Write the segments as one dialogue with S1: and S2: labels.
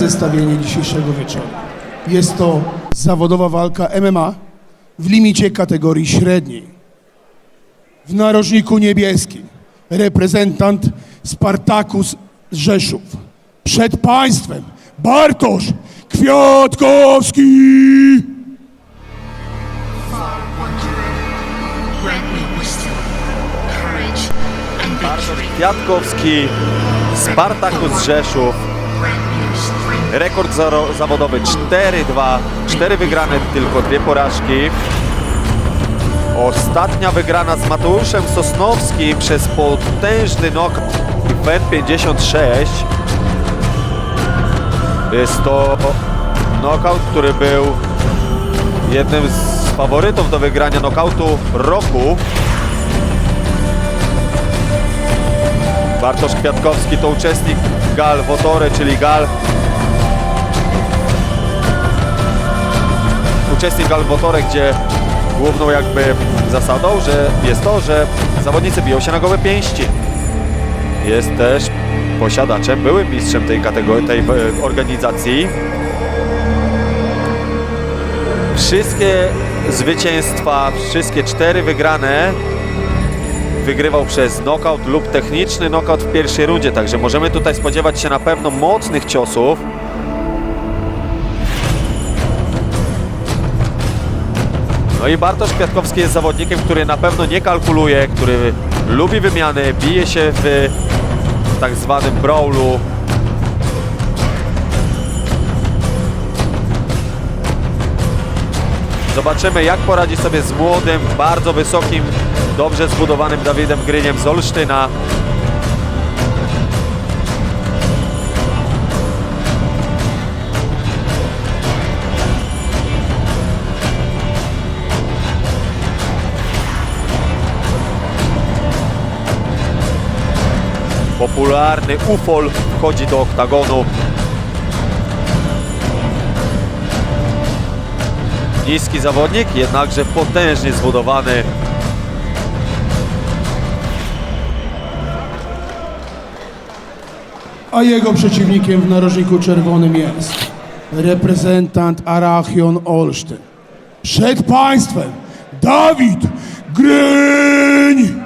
S1: zestawienie dzisiejszego wieczoru. Jest to zawodowa walka MMA w limicie kategorii średniej. W narożniku niebieskim reprezentant Spartakus Rzeszów. Przed państwem Bartosz Kwiatkowski!
S2: Bartosz. Kwiatkowski, Spartakus Rzeszów. Rekord zawodowy 4-2, 4 wygrane, tylko dwie porażki. Ostatnia wygrana z Mateuszem Sosnowskim przez potężny knockout WEN 56. Jest to knockout, który był jednym z faworytów do wygrania knockoutu roku. Bartosz Kwiatkowski to uczestnik Gal Wotore, czyli Gal uczestnik Gal Wotore, gdzie główną jakby zasadą, że jest to, że zawodnicy biją się na gołe pięści. Jest też posiadaczem, byłym mistrzem tej kategorii, tej e, organizacji. Wszystkie zwycięstwa, wszystkie cztery wygrane wygrywał przez knockout lub techniczny knockout w pierwszej rundzie, także możemy tutaj spodziewać się na pewno mocnych ciosów. No i Bartosz Kwiatkowski jest zawodnikiem, który na pewno nie kalkuluje, który lubi wymiany, bije się w tak zwanym brawlu. Zobaczymy, jak poradzi sobie z młodym, bardzo wysokim, dobrze zbudowanym Dawidem Gryniem z Olsztyna. Popularny Ufol wchodzi do oktagonu. Niski zawodnik, jednakże potężnie zbudowany.
S1: A jego przeciwnikiem w narożniku czerwonym jest reprezentant Arachion Olsztyn. Przed państwem Dawid Gryń!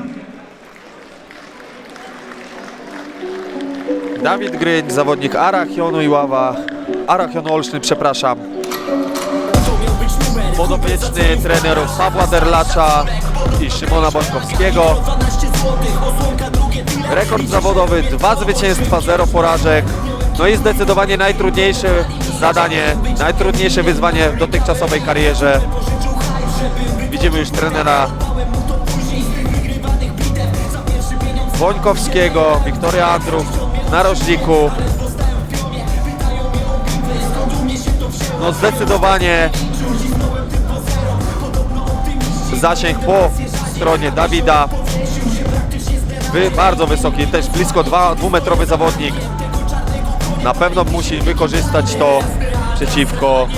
S2: Dawid Gryń, zawodnik Arachionu i Ława. Arachion Olsztyn, przepraszam. Podopieczny trenerów Pawła Derlacza i Szymona Bąkowskiego. Rekord zawodowy, dwa zwycięstwa, zero porażek. No i zdecydowanie najtrudniejsze zadanie, najtrudniejsze wyzwanie w dotychczasowej karierze. Widzimy już trenera Wońkowskiego, Wiktoria Andrów narożniku. No zdecydowanie zasięg po stronie Dawida. Wy, bardzo wysoki, też blisko dwa- dwumetrowy zawodnik. Na pewno musi wykorzystać to przeciwko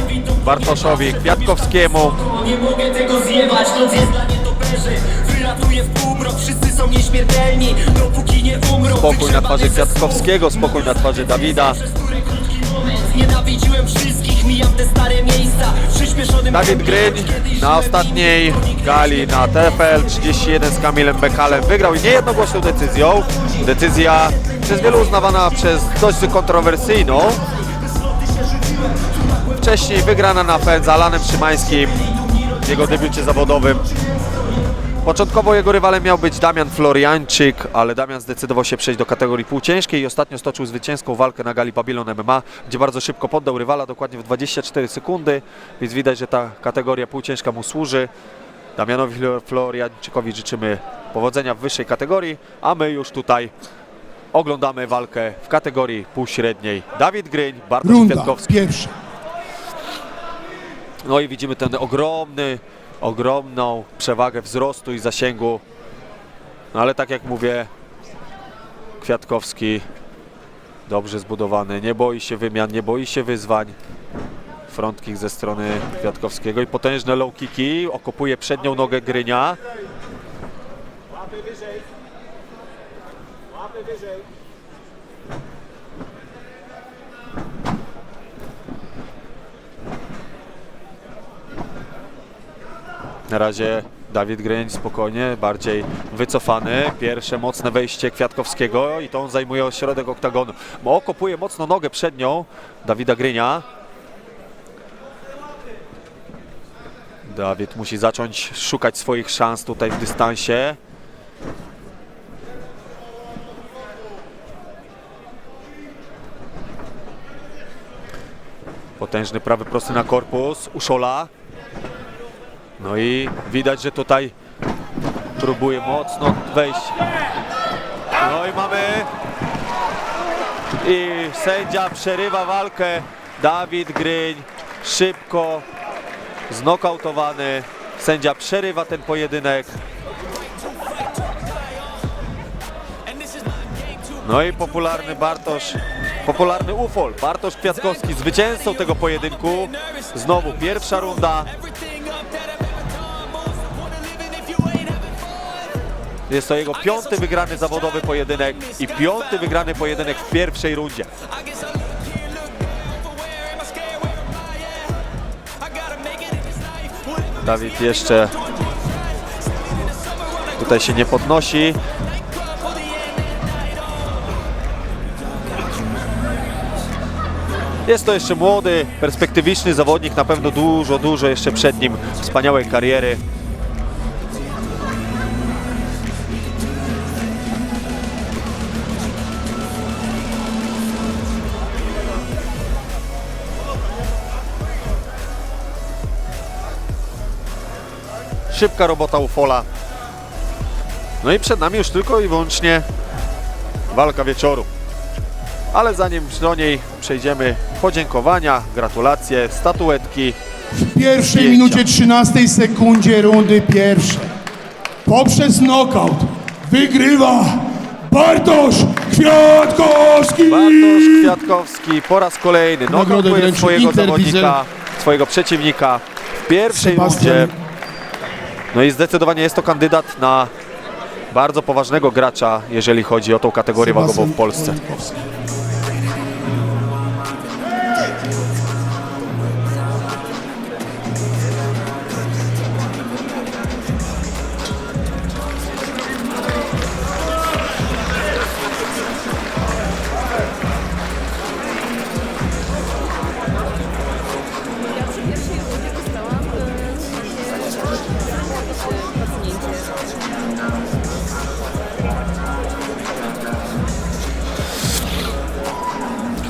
S2: Bartoszowi Kwiatkowskiemu.
S3: Nie mogę tego zjebać, noc jest dla nietoperzy Wylatuję w półmrok, wszyscy są nieśmiertelni Dopóki nie umrą
S2: Spokój na twarzy Kwiatkowskiego, spokój na twarzy Dawida.
S3: Nienawidziłem wszystkich, mijam te stare miejsca Przyspieszonym
S2: Dawid
S3: kiedyś
S2: na ostatniej gali na TFL 31 z Kamilem Bekalem wygrał i niejednogłośną decyzją. Decyzja przez wielu uznawana przez dość kontrowersyjną. Wcześniej wygrana na FEN z Alanem Szymańskim w jego debiucie zawodowym. Początkowo jego rywalem miał być Damian Floriańczyk, ale Damian zdecydował się przejść do kategorii półciężkiej i ostatnio stoczył zwycięską walkę na gali Babylon MMA, gdzie bardzo szybko poddał rywala, dokładnie w 24 sekundy, więc widać, że ta kategoria półciężka mu służy. Damianowi Flo- Floriańczykowi życzymy powodzenia w wyższej kategorii, a my już tutaj oglądamy walkę w kategorii półśredniej. Dawid Gryń, Bartosz
S1: Runda
S2: Kwiatkowski.
S1: pierwsza.
S2: No i widzimy ten ogromny, ogromną przewagę wzrostu i zasięgu. No ale tak jak mówię, Kwiatkowski dobrze zbudowany, nie boi się wymian, nie boi się wyzwań. Front kick ze strony Kwiatkowskiego i potężne low kicki, okopuje przednią nogę Grynia. Na razie Dawid Gryń spokojnie, bardziej wycofany. Pierwsze mocne wejście Kwiatkowskiego i to on zajmuje środek oktagonu. Mo kopuje mocno nogę przednią Dawida Grynia. Dawid musi zacząć szukać swoich szans tutaj w dystansie. Potężny prawy prosty na korpus Uszola. No i widać, że tutaj próbuje mocno wejść. No i mamy i sędzia przerywa walkę. Dawid Gryń szybko znokautowany. Sędzia przerywa ten pojedynek. No i popularny Bartosz, popularny Ufol, Bartosz Kwiatkowski, zwycięzcą tego pojedynku. Znowu pierwsza runda. Jest to jego piąty wygrany zawodowy pojedynek i piąty wygrany pojedynek w pierwszej rundzie. Dawid jeszcze tutaj się nie podnosi. Jest to jeszcze młody, perspektywiczny zawodnik, na pewno dużo, dużo jeszcze przed nim wspaniałej kariery. Szybka robota Ufola. No i przed nami już tylko i wyłącznie walka wieczoru. Ale zanim do niej przejdziemy, podziękowania, gratulacje, statuetki.
S1: W pierwszej
S2: Zdjęcia.
S1: minucie 13 sekundzie rundy pierwszej. Poprzez knockout wygrywa Bartosz Kwiatkowski!
S2: Bartosz Kwiatkowski po raz kolejny nokautuje swojego zawodnika, swojego przeciwnika w pierwszej
S1: Sebastian
S2: rundzie. No i zdecydowanie jest to kandydat na bardzo poważnego gracza, jeżeli chodzi o tą kategorię wagową w Polsce.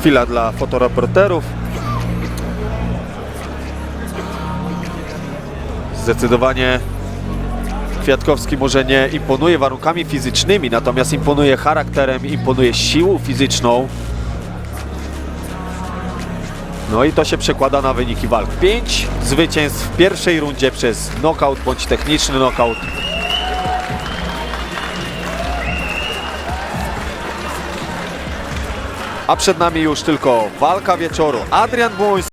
S2: Chwila dla fotoreporterów. Zdecydowanie Kwiatkowski może nie imponuje warunkami fizycznymi, natomiast imponuje charakterem, imponuje siłą fizyczną. No i to się przekłada na wyniki walk. Pięć zwycięstw w pierwszej rundzie przez knockout bądź techniczny knockout. A przed nami już tylko walka wieczoru. Adrian Błoński